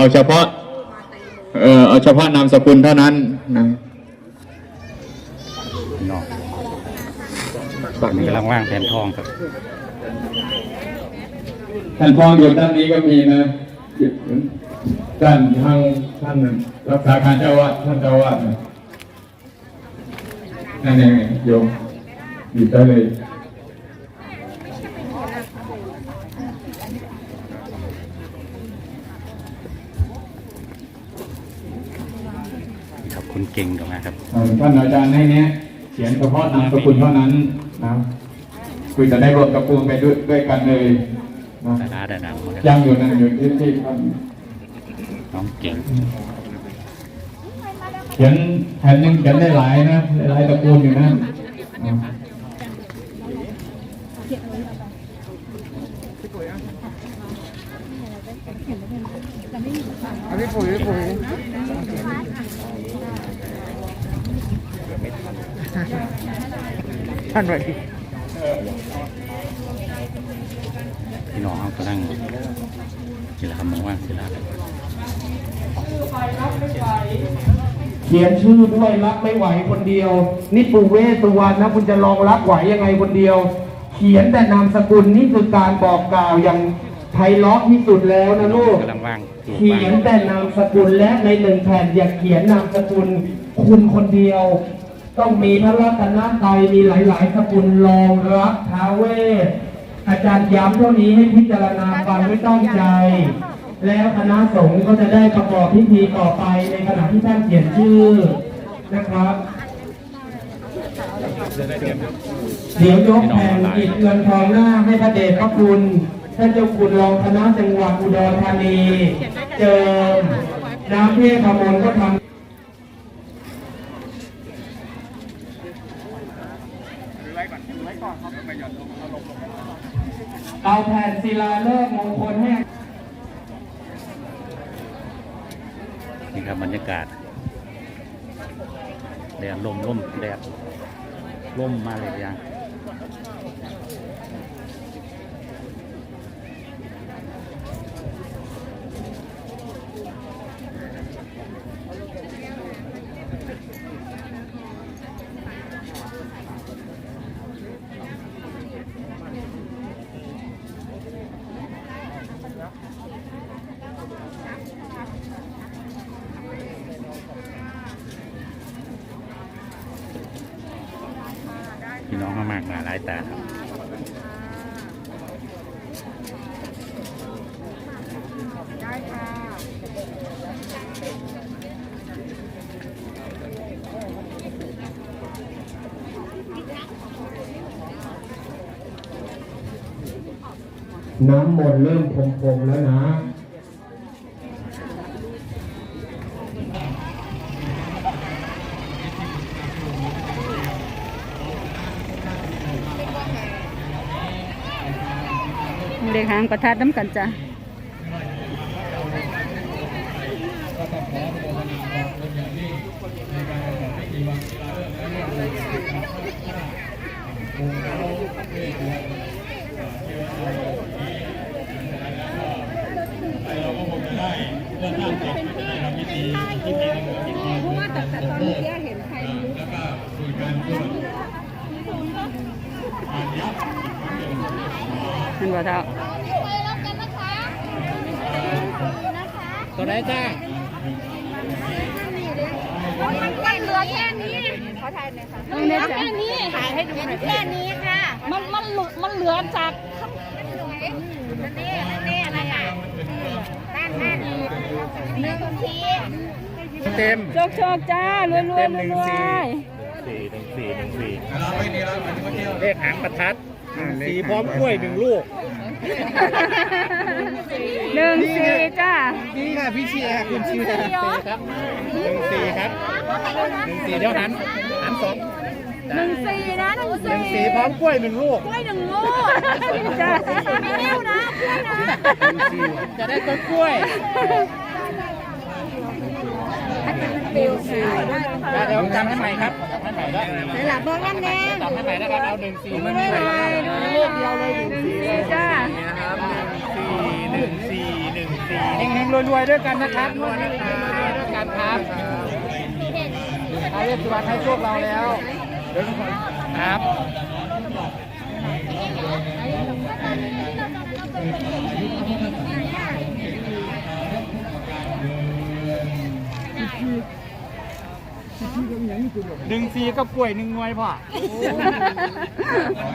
เอาเฉพาะ เออเอาเฉพาะนามสกุลเท่านั้นนะพี่น้องตอนนี้กำลังว่างแผนทองครับท่านพ่ออยู่ด้านนี้ก็มีนะด้านทางท่านรักษาการเจ้าอาวาดท่านเจ้าอาวาดนะนั่นเองโยมหยิบได้เลย ขอบคุณเก่งกับมาครับเอ่อท่านอาจารย์ให้เนี้ยเขียนเฉพาะนามสกุลเท่านั้นนะคุยจะได้รวมกระปูงไปด้วยด้วยกันเลยนะดาราดาดังมาครับยังอยู่นั่นอยู่ที่ที่ท่านน้องเก่ง เขียนแผ่นหนึ่งเขียนได้หลายนะหลายตระกูลอยู่นะนะอันนี้ปุ๋ยปุ๋ย ท่านไว้พี่น้องเขากำลังนี่แหละครับมองว่างศิลาครับเขียนชื่อด้วยรับไม่ไหวคนเดียว นี่ปู่เวสสุวรรณนะคุณจะลองรับไหวยังไงคนเดียว เขียนแต่นามสกุลนี่คือการบอกกล่าวอย่างไพเราะที่สุดแล้วนะลูกกำลังว่างจูบเขียนแต่นามสกุลและในหนึ่งแผ่นอย่าเขียนนามสกุลคุณคนเดียว ต้องมีพระรัตนตรัยมีหลาย ๆ สกุลรองรับท้าเวอาจารย์ย้ำเท่านี้ให้พิจารณาฟังไม่ต้องใจ แล้วคณะสงฆ์ก็จะได้ประกอบพิธีต่อไปในขณะที่ท่านเขียนชื่อนะครับเดี๋ยวยกแผ่นอิฐเงินทองหน้าให้พระเดชพระคุณท่านเจ้าคุณรองคณะจังหวัดอุดรธานี เจิมน้ำเทพมน์ก็ทำเอา แผ่นศิลาฤกมงคลให้นี่ครับบรรยากาศแดดลมลมแดดลมมาเลยยังพี่น้องมามากหนาหลายตาครับน้ำมนต์เริ่มพงๆแล้วนะ เลขหางประทัดน้ำกันจ้ะเพราะว่าแต่ตอนนี้เห็นใครมันบ่เท่า ตัวไหนจ้ามันเหลือแค่นี้ขอถ่ายหน่อยค่ะมันเหลือแค่นี้ถ่ายให้ดูหน่อยแค่นี้ค่ะ มันมันหลุดมันเหลือจากนั่นนี่นั่นนี่อะไรอะด้านหน้าดีหนึ่งทีเต็มโชคโชคจ้ารวยรวยรวยรวยสี่หนึ่งสี่หนึ่งสี่เลขหางประทัดสีพร้อมกล้วยหนึ่งลูก หนึ่งสี่จ้านี่ค่ะพี่เชียร์คุณเชียร์ครับหนึ่งสี่ครับหนึ่งสี่เดี๋ยวหันหันสองหนึ่งสี่นะหนึ่งหนึ่สี่งสี่พร้อมกล้วยหนึ่งลูกกล้วยหนึ่งลูกจ้าไม่เร็วนะกล้วยนะจะได้ต้นกล้วยปิวสี่เดี๋ยวจำให้ใหม่ครับจำให้ใหม่ได้หลับบอกนั่นแน่จำให้ใหม่นะครับเอาหนึ่งสี่ไม่เป็นไรดูลูกเดียวเลยหนึ่งสี่จ้า เฮงๆรวยๆด้วยกันนะครับรวยๆด้วยกันครับอาเรียกสวัสดิ์ให้โชคเราแล้วครับหนึ่งซีก็ป่วยหนึ่งหน่วยพ่อ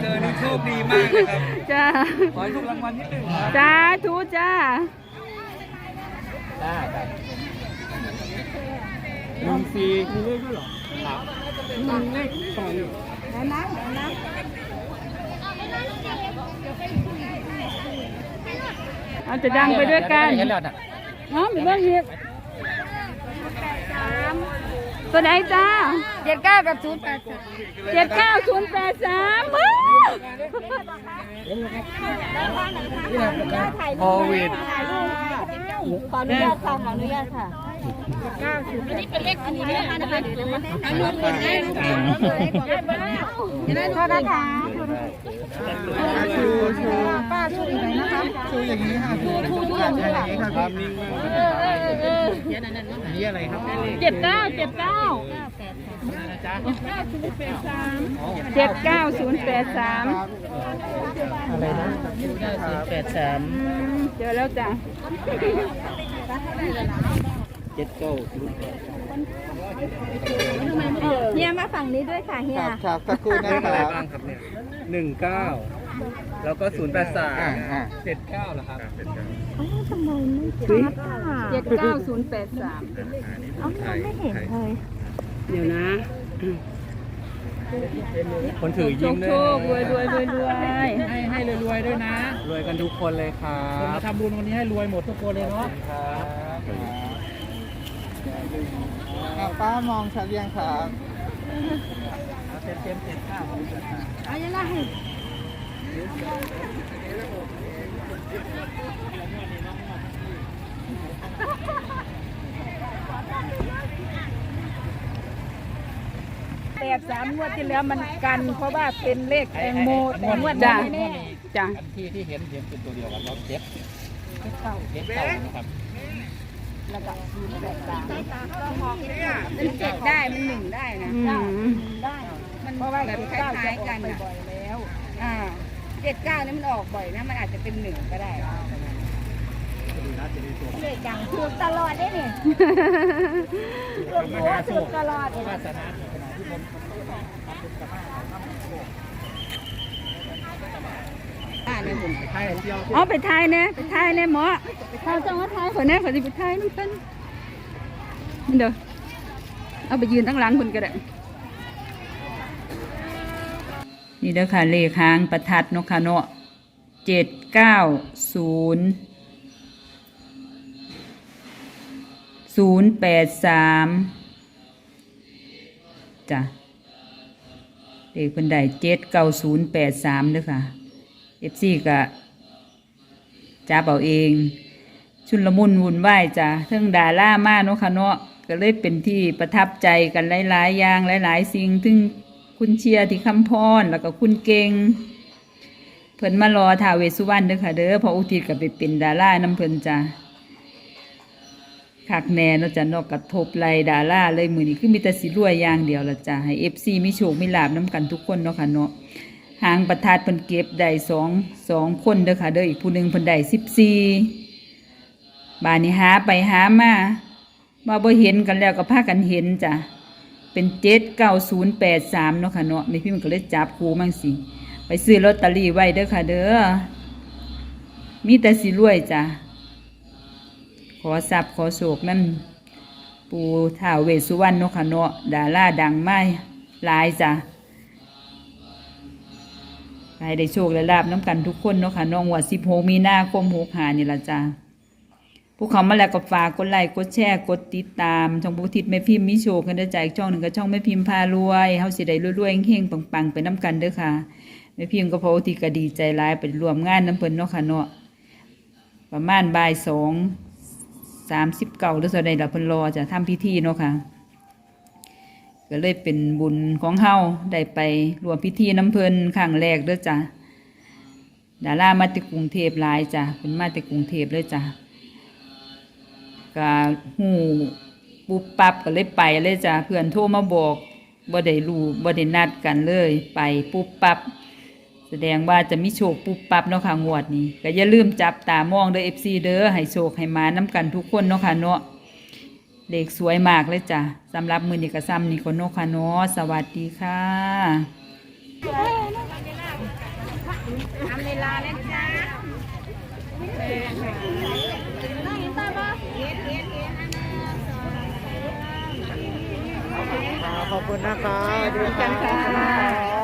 เจอนี่โชคดีมากเลยครับ จ้า ขอให้ถูกรางวัลที่หนึ่งครับ จ้าทูจ้า ได้ครับหนึ่งซีมีเลขด้วยเหรอครับหนึ่งเลขสองเอาจะดังไปด้วยกันเห็นแล้วนะน้อมีเรื่องเฮ็ดตัวไหนจ้าเจ็ดเก้ากับศูนย์แปดเจ็ดเก้าศูนย์แปดสามโควิด ขออนุญาตค่ะขออนุญาตค่ะอันนี้เป็นเลขอันนี้นะคะนะคะเดี๋ยวนะอันนี้เป็นเลขโทษนะคะป้าชูอยู่ไหนนะคะชูอย่างนี้ค่ะชูชูชูอย่างนี้ครับภาพนิ่งมากเออเออเอออันนี้อะไรครับเจ็ดเก้าเจ็ดเก้า จ๊ะเจ็ดเก้าศูนย์แปดสามอะไรนะแปดสามเจอแล้วจ้ะเจ็ดเก้าเฮียมาฝั่งนี้ด้วยค่ะเฮียครับสักครู่นะครับหนึ่งเก้าแล้วก็ศูนย์แปดสามเจ็ดเก้าเหรอครับเจ็ดเก้าศูนย์แปดสามไม่เห็นเลยเดี๋ยวนะ คนถือโชยิงคด้โชวยครวยรวยรวยรวยให้ให้รวยๆด้วยนะ รวยกันทุกคนเลยครับคนมาทำบุญวันนี้ให้รวยหมดทุกคนเลยเนาะครับป้ามองชัดยังครับเต็มเต็มเต็มข้าวเอายังไงแปดสามงวดที่แล้วมันกันเพราะว่าเป็นเลขแตงโมแต่งวดจ้ะนี้แน่จ้ะอันที่ที่เห็นเห็นเป็นตัวเดียวกันเราเจ็ดเจ็ดเก้าเจ็ดเก้านะครับมันเจ็ดได้มันหนึ่งได้นะอืมมันเพราะว่าแบบคล้ายๆกันนะอ่าเจ็ดเก้านี่มันออกบ่อยนะมันอาจจะเป็นหนึ่งก็ได้เลขอย่างถูกตลอดได้เนี่ยถูกหัวถูกตลอดวาสนาอ่า เนี่ยผมไทยเที่ยวเอาไปทายเนี่ยไปทายเนี่หมอเขาจะมาทายคนนี้เขาจะไปทายน้ำเพิ่นนี่เด้อเอาไปยืนตั้งหลังคนก็ได้นี่เด้อค่ะเลขหางประทัดนาะค่ะเนาะเจ็ดเก้าศูนย์ศูนย์แปดสาม จ้ะเลขเพิ่นได้เจ็ดเก้าศูนย์แปดสามเด้อค่ะเอฟซีก็จับเอาเอง ชุนละมุนวุ่นวายจ้ะเทิงดาล่ามาเนาะค่ะเนาะก็เลยเป็นที่ประทับใจกันหลายๆอย่างหลาย ๆ สิ่งถึงคุณเชียร์ที่คำพรแล้วก็คุณเก่งเพิ่นมารอท้าเวสุวรรณเด้อค่ะเด้อพออุทิศก็ไปเป็นดาราน้ำเพิ่นจ้ะ คักแน่เนาะจ้ะนอกกระทบไหลดาราเลยมือนี้คือมีแต่สิรวยอย่างเดียวละจ้ะให้ FC มีโชคมีลาบน้ำกันทุกคนเนาะค่ะเนาะหางประทัดเพิ่นเก็บได้สองสองคนเด้อค่ะเด้ออีกผู้หนึ่งเพิ่นได้สิบสี่บานนี้หาไปหามาว่าบ่เห็นกันแล้วก็พากันเห็นจ้ะเป็นเจ็ดเก้าศูนย์แปดสามเนาะค่ะเนาะแม่พี่มันก็เลยจับครูมั่งสิไปซื้อลอตเตอรี่ไว้เด้อค่ะเด้อมีแต่สิรวยจ้ะ อทรัพย์ขอโศกนั่นปูท้าวเวสุวรรณเนาะค่ะเนาะดาราดังมาหลายจ้ะใครได้โชคและลาบน้ำกันทุกคนเนาะค่ะน้องวัดสิบหกมีนาคมหกหานี่ละจ้ะพวกเขามาแล้วก็ฝากกดไลค์กดแชร์กดติดตาม ช่องบุทิศแม่พิมพ์มีโชกันได้ใจช่องหนึ่งก็ช่องแม่พิมพ์พารวยเฮาสิได้รวยๆเฮงๆปังๆไปน้ำกันเด้อค่ะแม่พิมพ์ก็เพราะที่ก็ดีใจร้ายไปรวมงานน้ำเพิ่นเนาะค่ะเนาะประมาณบ่ายสอง สามสิบเก้าหรือส่วนใดเราเพิ่นรอจะทำพิธีเนาะค่ะ ก็เลยเป็นบุญของเฮาได้ไปรวมพิธีน้ำเพลินครั้งแรกเด้อจ้ะดารามาจากกรุงเทพหลายจ้ะเพิ่นมาจากกรุงเทพเลยจ้ะก็หูปุ๊บปั๊บก็เลยไปเลยจ้ะเพื่อนโทรมาบอกบ่ได้รู้บ่ได้นัดกันเลย ไปปุ๊บปั๊บ แสดงว่าจะมีโชคปุ๊บปั๊บเนาะค่ะงวดนี้ก็อย่าลืมจับตามองเด้อ FC เด้อให้โชคให้มาน้กันทุกคนเนาะค่ะเนาะเลขสวยมากเลยจ้ะสำหรับมือนี้ก็ซ้ำนี่คนเนาะค่ะเนาะสวัสดีค่ะทำเวลาแล้วจ้าขอบคุณนะคะดูกันค่ะ